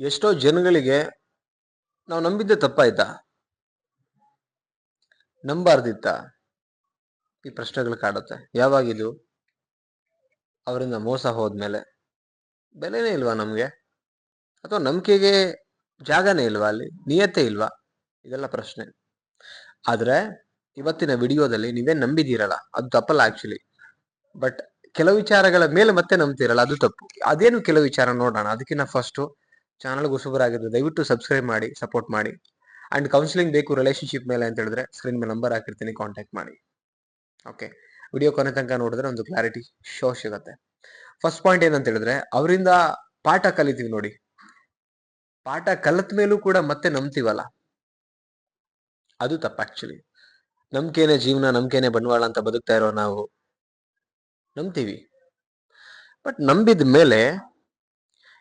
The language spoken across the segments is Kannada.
ಎಷ್ಟೋ ಜನಗಳಿಗೆ ನಾವು ನಂಬಿದ್ದೆ ತಪ್ಪಾಯ್ತಾ? ನಂಬಾರ್ದಿತ್ತ ಈ ಪ್ರಶ್ನೆಗಳು ಕಾಡುತ್ತೆ. ಯಾವಾಗಿದು ಅವರಿಂದ ಮೋಸ ಹೋದ್ಮೇಲೆ. ಬೆಲೆನೇ ಇಲ್ವಾ ನಮಗೆ? ಅಥವಾ ನಂಬಿಕೆಗೆ ಜಾಗನೇ ಇಲ್ವಾ ಅಲ್ಲಿ? ನಿಯತೆ ಇಲ್ವಾ? ಇದೆಲ್ಲ ಪ್ರಶ್ನೆ. ಆದರೆ ಇವತ್ತಿನ ವಿಡಿಯೋದಲ್ಲಿ ನೀವೇ ನಂಬಿದೀರಲ್ಲ? ಅದು ತಪ್ಪಲ್ಲ ಆಕ್ಚುಲಿ ಬಟ್ ಕೆಲವು ವಿಚಾರಗಳ ಮೇಲೆ ಮತ್ತೆ ನಂಬ್ತಿರಲ್ಲ? ಅದು ತಪ್ಪು. ಅದೇನು ಕೆಲವು ವಿಚಾರ ನೋಡೋಣ? ಅದಕ್ಕಿಂತ ಫಸ್ಟ್ ಚಾನಲ್ ಹೊಸಬರಾಗಿದ್ರೆ ದಯವಿಟ್ಟು ಸಬ್ಸ್ಕ್ರೈಬ್ ಮಾಡಿ ಸಪೋರ್ಟ್ ಮಾಡಿ. ಅಂಡ್ ಕೌನ್ಸಿಲಿಂಗ್ ಬೇಕು ರಿಲೇಶನ್ಶಿಪ್ ಮೇಲೆ ಅಂತ ಹೇಳಿದ್ರೆ ಸ್ಕ್ರೀನ್ ಮೇಲೆ ನಂಬರ್ ಹಾಕಿರ್ತೀನಿ ಕಾಂಟ್ಯಾಕ್ಟ್ ಮಾಡಿ. ಓಕೆ ವಿಡಿಯೋ ಕೊನೆ ತನಕ ನೋಡಿದ್ರೆ ಒಂದು ಕ್ಲಾರಿಟಿ ಶೋ ಸಿಗುತ್ತೆ. ಫಸ್ಟ್ ಪಾಯಿಂಟ್ ಏನಂತ ಹೇಳಿದ್ರೆ, ಅವರಿಂದ ಪಾಠ ಕಲಿತೀವಿ ನೋಡಿ. ಪಾಠ ಕಲಿತ ಮೇಲೂ ಕೂಡ ಮತ್ತೆ ನಂಬ್ತೀವಲ್ಲ? ಅದು ತಪ್ಪು ಆಕ್ಚುಲಿ ನಂಬಿಕೆನೆ ಜೀವನ, ನಂಬಿಕೆನೆ ಬಂಡವಾಳ ಅಂತ ಬದುಕ್ತಾ ಇರೋ ನಾವು ನಂಬ್ತೀವಿ. ಬಟ್ ನಂಬಿದ ಮೇಲೆ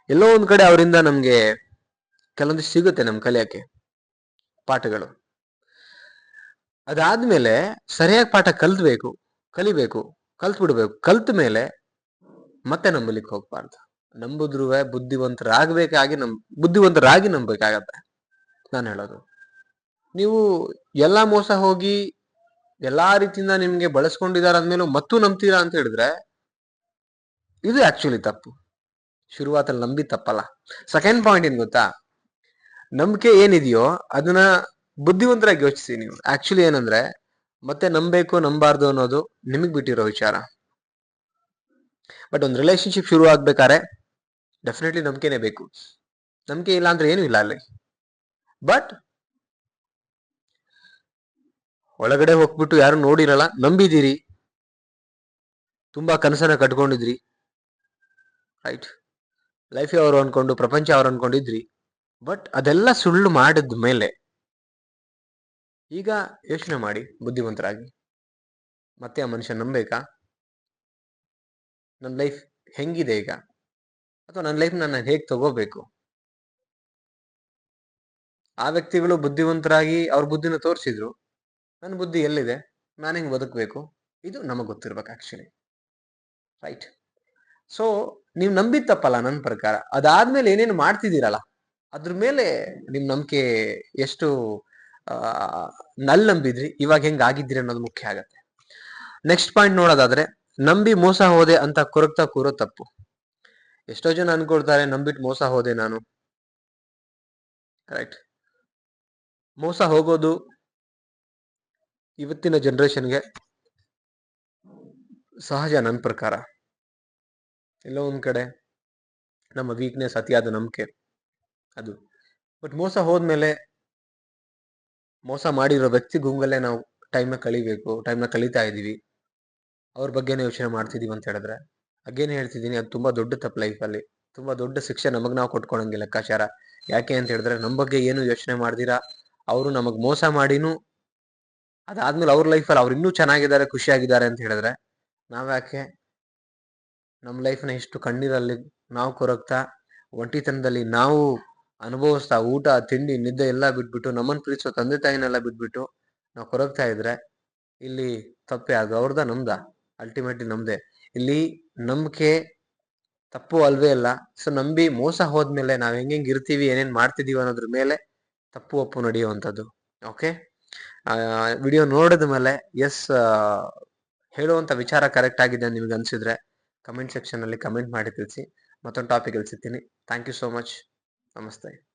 ಎಲ್ಲೋ ಒಂದ್ ಕಡೆ ಅವರಿಂದ ನಮ್ಗೆ ಕೆಲವೊಂದು ಸಿಗುತ್ತೆ ನಮ್ ಕಲಿಯಕ್ಕೆ ಪಾಠಗಳು. ಅದಾದ್ಮೇಲೆ ಸರಿಯಾಗಿ ಪಾಠ ಕಲ್ತ್ಬೇಕು, ಕಲಿಬೇಕು ಕಲ್ತ್ ಬಿಡ್ಬೇಕು ಕಲ್ತ ಮೇಲೆ ಮತ್ತೆ ನಂಬಲಿಕ್ಕೆ ಹೋಗ್ಬಾರ್ದು. ನಂಬುದ್ರುವೆ ಬುದ್ಧಿವಂತರಾಗಬೇಕಾಗಿ ನಮ್, ಬುದ್ಧಿವಂತರಾಗಿ ನಂಬಬೇಕಾಗತ್ತೆ ನಾನು ಹೇಳೋದು. ನೀವು ಎಲ್ಲ ಮೋಸ ಹೋಗಿ ಎಲ್ಲಾ ರೀತಿಯಿಂದ ನಿಮ್ಗೆ ಬಳಸ್ಕೊಂಡಿದಾರ ಅಂದ್ಮೇಲೆ ಮತ್ತೂ ನಂಬ್ತೀರಾ ಅಂತ ಹೇಳಿದ್ರೆ ಇದು ಆಕ್ಚುಲಿ ತಪ್ಪು. ಶುರುವಾತಲ್ಲಿ ನಂಬಿ ತಪ್ಪಲ್ಲ. ಸೆಕೆಂಡ್ ಪಾಯಿಂಟ್ ಏನ್ ಗೊತ್ತಾ? ನಂಬಿಕೆ ಏನಿದೆಯೋ ಅದನ್ನ ಬುದ್ಧಿವಂತರಾಗಿ ಯೋಚಿಸಿ ನೀವು. ಆಕ್ಚುಲಿ ಏನಂದ್ರೆ, ಮತ್ತೆ ನಂಬಬೇಕು ನಂಬಾರ್ದು ಅನ್ನೋದು ನಿಮಗ್ ಬಿಟ್ಟಿರೋ ವಿಚಾರ. ಬಟ್ ಒಂದು ರಿಲೇಶನ್ಶಿಪ್ ಶುರು ಆಗ್ಬೇಕಾದ್ರೆ ಡೆಫಿನೆಟ್ಲಿ ನಂಬಿಕೆನೇ ಬೇಕು. ನಂಬಿಕೆ ಇಲ್ಲ ಅಂದ್ರೆ ಏನು ಇಲ್ಲ ಅಲ್ಲಿ. ಬಟ್ ಒಳಗಡೆ ಹೋಗ್ಬಿಟ್ಟು ಯಾರು ನೋಡಿರಲ್ಲ ನಂಬಿದಿರಿ ತುಂಬಾ ಕನಸನ್ನ ಕಟ್ಕೊಂಡಿದ್ರಿ. ರೈಟ್ ಲೈಫ್ ಅವರು ಅನ್ಕೊಂಡು, ಪ್ರಪಂಚ ಅವ್ರು ಅನ್ಕೊಂಡಿದ್ರಿ. ಬಟ್ ಅದೆಲ್ಲ ಸುಳ್ಳು ಮಾಡಿದ ಮೇಲೆ ಈಗ ಯೋಚನೆ ಮಾಡಿ, ಬುದ್ಧಿವಂತರಾಗಿ. ಮತ್ತೆ ಆ ಮನುಷ್ಯ ನಂಬೇಕಾ? ನನ್ನ ಲೈಫ್ ಹೆಂಗಿದೆ ಈಗ? ಅಥವಾ ನನ್ನ ಲೈಫ್ ನಾನು ಹೇಗೆ ತಗೋಬೇಕು? ಆ ವ್ಯಕ್ತಿಗಳು ಬುದ್ಧಿವಂತರಾಗಿ ಅವ್ರ ಬುದ್ಧಿನ ತೋರಿಸಿದ್ರು. ನನ್ನ ಬುದ್ಧಿ ಎಲ್ಲಿದೆ? ನಾನು ಹೆಂಗೆ ಬದುಕಬೇಕು? ಇದು ನಮಗೆ ಗೊತ್ತಿರ್ಬೇಕು ಆಕ್ಚುಲಿ ರೈಟ್ ಸೊ ನೀವು ನಂಬಿತ್ತಪ್ಪಲ್ಲ ನನ್ನ ಪ್ರಕಾರ. ಅದಾದ್ಮೇಲೆ ಏನೇನು ಮಾಡ್ತಿದ್ದೀರಲ್ಲ, ಅದ್ರ ಮೇಲೆ ನಿಮ್ ನಂಬಿಕೆ ಎಷ್ಟು ನಲ್ ನಂಬಿದ್ರಿ, ಇವಾಗ ಹೆಂಗ್ ಆಗಿದ್ರಿ ಅನ್ನೋದು ಮುಖ್ಯ ಆಗತ್ತೆ. ನೆಕ್ಸ್ಟ್ ಪಾಯಿಂಟ್ ನೋಡೋದಾದ್ರೆ, ನಂಬಿ ಮೋಸ ಹೋದೆ ಅಂತ ಕೊರಗ್ತಾ ಕೂರೋ ತಪ್ಪು. ಎಷ್ಟೋ ಜನ ಅನ್ಕೊಳ್ತಾರೆ ನಂಬಿಟ್ಟು ಮೋಸ ಹೋದೆ ನಾನು. ರೈಟ್ ಮೋಸ ಹೋಗೋದು ಇವತ್ತಿನ ಜನರೇಷನ್ಗೆ ಸಹಜ ನನ್ನ ಪ್ರಕಾರ. ಎಲ್ಲೋ ಒಂದು ಕಡೆ ನಮ್ಮ ವೀಕ್ನೆಸ್ ಅತಿಯಾದ ನಂಬಿಕೆ ಅದು. ಬಟ್ ಮೋಸ ಹೋದ್ಮೇಲೆ ಮೋಸ ಮಾಡಿರೋ ವ್ಯಕ್ತಿ ಗುಂಗಲ್ಲೇ ನಾವು ಟೈಮ್ನ ಕಳಿಬೇಕು ಟೈಮ್ನ ಕಳೀತಾ ಇದೀವಿ ಅವ್ರ ಬಗ್ಗೆನೇ ಯೋಚನೆ ಮಾಡ್ತಿದೀವಿ ಅಂತ ಹೇಳಿದ್ರೆ ಅಗೇನ್ ಹೇಳ್ತಿದ್ದೀನಿ, ಅದು ತುಂಬಾ ದೊಡ್ಡ ತಪ್ಪು ಲೈಫಲ್ಲಿ ತುಂಬಾ ದೊಡ್ಡ ಶಿಕ್ಷೆ ನಮಗ್ ನಾವು ಕೊಟ್ಕೊಳಂಗೆ ಲೆಕ್ಕಾಚಾರ. ಯಾಕೆ ಅಂತ ಹೇಳಿದ್ರೆ ನಮ್ಮ ಬಗ್ಗೆ ಏನು ಯೋಚನೆ ಮಾಡ್ದಿರಾ? ಅವರು ನಮಗ್ ಮೋಸ ಮಾಡಿನೂ ಅದಾದ್ಮೇಲೆ ಅವ್ರ ಲೈಫಲ್ಲಿ ಅವ್ರು ಇನ್ನೂ ಚೆನ್ನಾಗಿದ್ದಾರೆ, ಖುಷಿಯಾಗಿದ್ದಾರೆ ಅಂತ ಹೇಳಿದ್ರೆ ನಾವ್ಯಾಕೆ ನಮ್ಮ ಲೈಫ್ನ ಇಷ್ಟು ಕಣ್ಣೀರಲ್ಲಿ ನಾವು ಕೊರಗ್ತಾ, ಒಂಟಿತನದಲ್ಲಿ ನಾವು ಅನುಭವಿಸ್ತಾ, ಊಟ, ತಿಂಡಿ, ನಿದ್ದೆ ಎಲ್ಲ ಬಿಟ್ಬಿಟ್ಟು ನಮ್ಮನ್ನು ಪ್ರೀತಿಸೋ ತಂದೆ ತಾಯಿನೆಲ್ಲ ಬಿಟ್ಬಿಟ್ಟು ನಾವು ಕೊರಗ್ತಾ ಇದ್ರೆ ಇಲ್ಲಿ ತಪ್ಪೆ ಅದು ಅವ್ರದ ನಮ್ದ ಅಲ್ಟಿಮೇಟ್ಲಿ ನಮ್ದೆ. ಇಲ್ಲಿ ನಂಬಿಕೆ ತಪ್ಪು ಅಲ್ವೇ ಅಲ್ಲ. ಸೊ ನಂಬಿ ಮೋಸ ಹೋದ್ಮೇಲೆ ನಾವು ಹೆಂಗ್ ಇರ್ತೀವಿ, ಏನೇನ್ ಮಾಡ್ತಿದೀವಿ ಅನ್ನೋದ್ರ ಮೇಲೆ ತಪ್ಪು ಒಪ್ಪು ನಡೆಯುವಂಥದ್ದು. ಓಕೆ ವಿಡಿಯೋ ನೋಡಿದ ಮೇಲೆ ಎಸ್ ಹೇಳುವಂಥ ವಿಚಾರ ಕರೆಕ್ಟ್ ಆಗಿದೆ ನಿಮ್ಗೆ ಅನ್ಸಿದ್ರೆ ಕಮೆಂಟ್ ಸೆಕ್ಷನ್ ಅಲ್ಲಿ ಕಮೆಂಟ್ ಮಾಡಿ ತಿಳಿಸಿ ಮತ್ತೊಂದು ಟಾಪಿಕ್ ಸಿಗ್ತೀನಿ. ಥ್ಯಾಂಕ್ ಯು ಸೋ ಮಚ್ ನಮಸ್ತೆ.